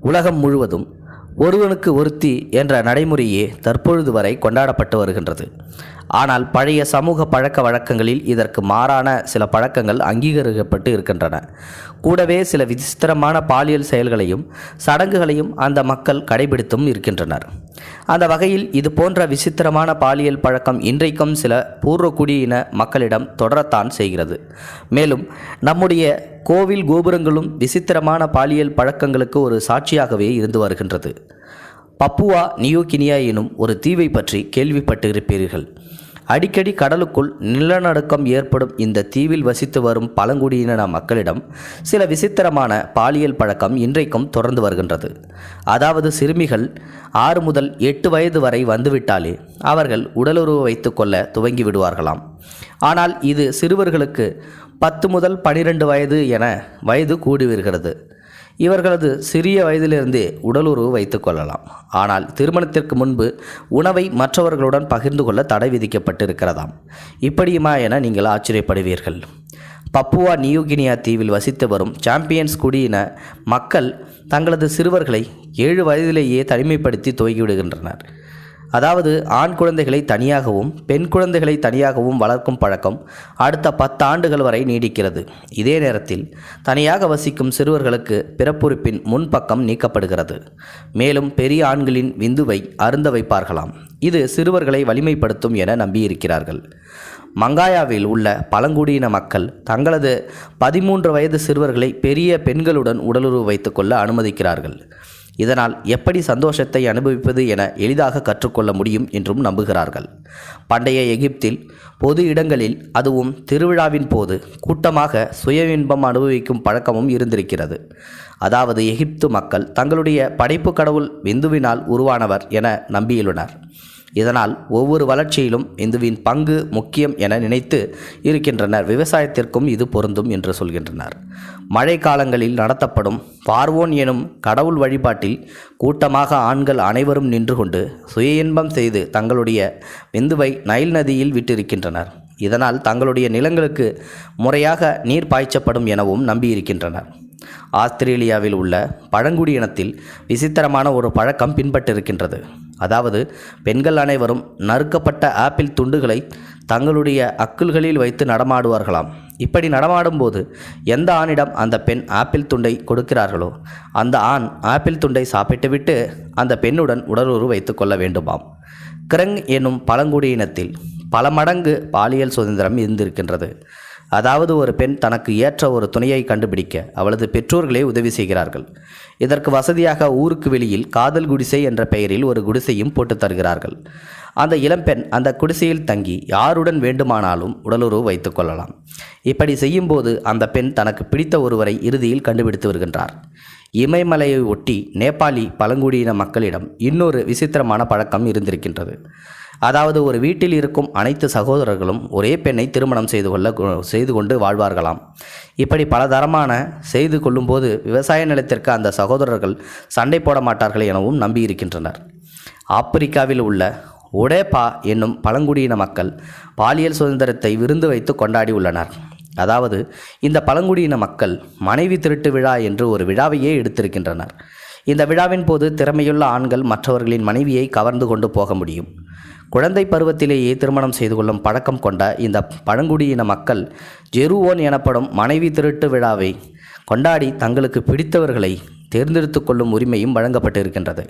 உலகம் முழுவதும் ஒருவனுக்கு ஒருத்தி என்ற நடைமுறையே தற்பொழுது வரை கொண்டாடப்பட்டு வருகின்றது. ஆனால் பழைய சமூக பழக்க வழக்கங்களில் இதற்கு மாறான சில பழக்கங்கள் அங்கீகரிக்கப்பட்டு இருக்கின்றன. கூடவே சில விசித்திரமான பாலியல் செயல்களையும் சடங்குகளையும் அந்த மக்கள் கடைபிடித்தும் இருக்கின்றனர். அந்த வகையில் இது போன்ற விசித்திரமான பாலியல் பழக்கம் இன்றைக்கும் சில பூர்வக்குடியின மக்களிடம் தொடரத்தான் செய்கிறது. மேலும் நம்முடைய கோவில் கோபுரங்களும் விசித்திரமான பாலியல் பழக்கங்களுக்கு ஒரு சாட்சியாகவே இருந்து வருகின்றது. பப்புவா நியோகினியா எனும் ஒரு தீவை பற்றி கேள்விப்பட்டிருப்பீர்கள். அடிக்கடி கடலுக்குள் நிலநடுக்கம் ஏற்படும் இந்த தீவில் வசித்து வரும் பழங்குடியின மக்களிடம் சில விசித்திரமான பாலியல் பழக்கம் இன்றைக்கும் தொடர்ந்து வருகின்றது. அதாவது சிறுமிகள் ஆறு முதல் எட்டு வயது வரை வந்துவிட்டாலே அவர்கள் உடலுறவு வைத்து கொள்ள துவங்கி விடுவார்களாம். ஆனால் இது சிறுவர்களுக்கு பத்து முதல் பனிரெண்டு வயது என வயது கூடி வருகிறது இவர்களது சிறிய வயதிலிருந்தே உடலுறவு வைத்து கொள்ளலாம். ஆனால் திருமணத்திற்கு முன்பு உணவை மற்றவர்களுடன் பகிர்ந்து கொள்ள தடை விதிக்கப்பட்டிருக்கிறதாம். இப்படியுமா என நீங்கள் ஆச்சரியப்படுவீர்கள். பப்புவா நியூகினியா தீவில் வசித்து வரும் சாம்பியன்ஸ் குடியின மக்கள் தங்களது சிறுவர்களை ஏழு வயதிலேயே தனிமைப்படுத்தி துவங்கிவிடுகின்றனர் அதாவது ஆண் குழந்தைகளை தனியாகவும் பெண் குழந்தைகளை தனியாகவும் வளர்க்கும் பழக்கம் அடுத்த பத்து ஆண்டுகள் வரை நீடிக்கிறது. இதே நேரத்தில் தனியாக வசிக்கும் சிறுவர்களுக்கு பிறப்புறுப்பின் முன்பக்கம் நீக்கப்படுகிறது. மேலும் பெரிய ஆண்களின் விந்துவை அருந்த வைப்பார்களாம். இது சிறுவர்களை வலிமைப்படுத்தும் என நம்பியிருக்கிறார்கள். மங்காயாவில் உள்ள பழங்குடியின மக்கள் தங்களது பதிமூன்று வயது சிறுவர்களை பெரிய பெண்களுடன் உடலுறவு வைத்துக்கொள்ள அனுமதிக்கிறார்கள். இதனால் எப்படி சந்தோஷத்தை அனுபவிப்பது என எளிதாக கற்றுக்கொள்ள முடியும் என்றும் நம்புகிறார்கள். பண்டைய எகிப்தில் பொது இடங்களில் அதுவும் திருவிழாவின் போது கூட்டமாக சுய இன்பம் அனுபவிக்கும் பழக்கமும் இருந்திருக்கிறது. அதாவது எகிப்து மக்கள் தங்களுடைய படைப்பு கடவுள் விந்துவினால் உருவானவர் என நம்பியுள்ளனர். இதனால் ஒவ்வொரு வளர்ச்சியிலும் இந்துவின் பங்கு முக்கியம் என நினைத்து இருக்கின்றனர். விவசாயத்திற்கும் இது பொருந்தும் என்று சொல்கின்றனர். மழை காலங்களில் நடத்தப்படும் பார்வோன் எனும் கடவுள் வழிபாட்டில் கூட்டமாக ஆண்கள் அனைவரும் நின்று கொண்டு சுய இன்பம் செய்து தங்களுடைய விந்துவை நைல் நதியில் விட்டிருக்கின்றனர். இதனால் தங்களுடைய நிலங்களுக்கு முறையாக நீர் பாய்ச்சப்படும் எனவும் நம்பியிருக்கின்றனர். ஆஸ்திரேலியாவில் உள்ள பழங்குடியினத்தில் விசித்திரமான ஒரு பழக்கம் பின்பற்றிருக்கின்றது. அதாவது பெண்கள் அனைவரும் நறுக்கப்பட்ட ஆப்பிள் துண்டுகளை தங்களுடைய அக்குள்களில் வைத்து நடமாடுவார்களாம். இப்படி நடமாடும்போது எந்த ஆணிடம் அந்த பெண் ஆப்பிள் துண்டை கொடுக்கிறார்களோ அந்த ஆண் ஆப்பிள் துண்டை சாப்பிட்டுவிட்டு அந்த பெண்ணுடன் உடலுறவு வைத்து கொள்ள வேண்டுமாம். கிரங் என்னும் பழங்குடியினத்தில் பல மடங்கு பாலியல் சுதந்திரம் இருந்திருக்கின்றது. அதாவது ஒரு பெண் தனக்கு ஏற்ற ஒரு துணையை கண்டுபிடிக்க அவளது பெற்றோர்களே உதவி செய்கிறார்கள். இதற்கு வசதியாக ஊருக்கு வெளியில் காதல் குடிசை என்ற பெயரில் ஒரு குடிசையும் போட்டு தருகிறார்கள். அந்த இளம்பெண் அந்த குடிசையில் தங்கி யாருடன் வேண்டுமானாலும் உடலுறவு வைத்து கொள்ளலாம். இப்படி செய்யும்போது அந்த பெண் தனக்கு பிடித்த ஒருவரை இறுதியில் கண்டுபிடித்து வருகின்றார் இமயமலையை ஒட்டி நேபாளி பழங்குடியின மக்களிடம் இன்னொரு விசித்திரமான பழக்கம் இருந்திருக்கின்றது. அதாவது ஒரு வீட்டில் இருக்கும் அனைத்து சகோதரர்களும் ஒரே பெண்ணை திருமணம் செய்து கொள்ள செய்து கொண்டு வாழ்வார்களாம். இப்படி பலதரமான செய்து கொள்ளும்போது விவசாய நிலத்திற்கு அந்த சகோதரர்கள் சண்டை போட மாட்டார்கள் எனவும் நம்பியிருக்கின்றனர். ஆப்பிரிக்காவில் உள்ள ஒடேபா என்னும் பழங்குடியின மக்கள் பாலியல் சுதந்திரத்தை விருந்து வைத்து கொண்டாடி உள்ளனர். அதாவது இந்த பழங்குடியின மக்கள் மனைவி திருட்டு விழா என்று ஒரு விழாவையே எடுத்திருக்கின்றனர். இந்த விழாவின் போது திறமையுள்ள ஆண்கள் மற்றவர்களின் மனைவியை கவர்ந்து கொண்டு போக முடியும். குழந்தை பருவத்திலேயே திருமணம் செய்து கொள்ளும் பழக்கம் கொண்ட இந்த பழங்குடியின மக்கள் ஜெருவோன் எனப்படும் மனைவி திருட்டு விழாவை கொண்டாடி தங்களுக்கு பிடித்தவர்களை தேர்ந்தெடுத்து கொள்ளும் உரிமையும் வழங்கப்பட்டிருக்கின்றது.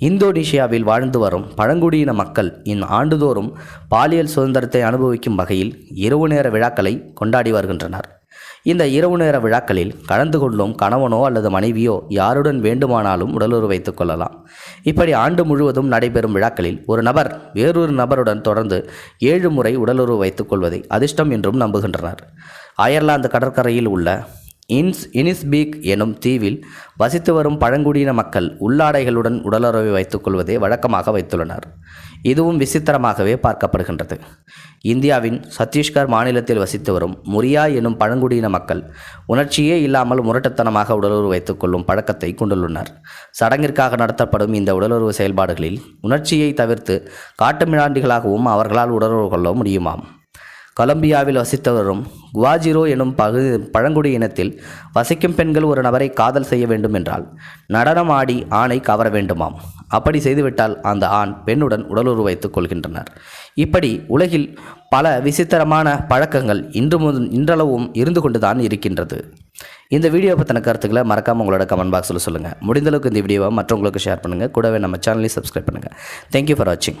இந்தோனேஷியாவில் வாழ்ந்து வரும் பழங்குடியின மக்கள் இந் ஆண்டுதோறும் பாலியல் சுதந்திரத்தை அனுபவிக்கும் வகையில் இரவு நேர விழாக்களை கொண்டாடி வருகின்றனர். இந்த இரவு நேர விழாக்களில் கலந்து கொள்ளும் கணவனோ அல்லது மனைவியோ யாருடன் வேண்டுமானாலும் உடலுறவு வைத்துக் கொள்ளலாம். இப்படி ஆண்டு முழுவதும் நடைபெறும் விழாக்களில் ஒரு நபர் வேறொரு நபருடன் தொடர்ந்து ஏழு முறை உடலுறவு வைத்துக் கொள்வதை அதிர்ஷ்டம் என்றும் நம்புகின்றனர். அயர்லாந்து கடற்கரையில் உள்ள இன்ஸ் இனிஸ்பீக் எனும் தீவில் வசித்து வரும் பழங்குடியின மக்கள் உள்ளாடைகளுடன் உடலுறவை வைத்துக் கொள்வதை வழக்கமாக வைத்துள்ளனர். இதுவும் விசித்திரமாகவே பார்க்கப்படுகின்றது. இந்தியாவின் சத்தீஸ்கர் மாநிலத்தில் வசித்து வரும் முரியா எனும் பழங்குடியின மக்கள் உணர்ச்சியே இல்லாமல் முரட்டுத்தனமாக உடலுறவு வைத்துக் கொள்ளும் பழக்கத்தை கொண்டுள்ளனர். சடங்கிற்காக நடத்தப்படும் இந்த உடலுறவு செயல்பாடுகளில் உணர்ச்சியை தவிர்த்து காட்டுமிராண்டிகளாகவும் அவர்களால் உடலுறவு கொள்ள முடியுமாம். கொலம்பியாவில் வசித்து வரும் குவாஜிரோ எனும் பகு பழங்குடி இனத்தில் வசிக்கும் பெண்கள் ஒரு நபரை காதல் செய்ய வேண்டும் என்றால் நடனம் ஆடி ஆணை கவர வேண்டுமாம். அப்படி செய்துவிட்டால் அந்த ஆண் பெண்ணுடன் உடலுறு வைத்துக் கொள்கின்றனர். இப்படி உலகில் பல விசித்திரமான பழக்கங்கள் இன்று முதல் இன்றளவும் இருந்து கொண்டுதான் இருக்கின்றது. இந்த வீடியோ பற்றின கருத்துக்களை மறக்காமல் உங்களோட கமெண்ட் பாக்ஸில் சொல்லுங்கள் முடிந்தளவுக்கு இந்த வீடியோவை மற்றவங்களுக்கு ஷேர் பண்ணுங்கள் கூடவே நம்ம சேனலையும் சப்ஸ்கிரைப் பண்ணுங்கள் தேங்க்யூ ஃபார் வாட்சிங்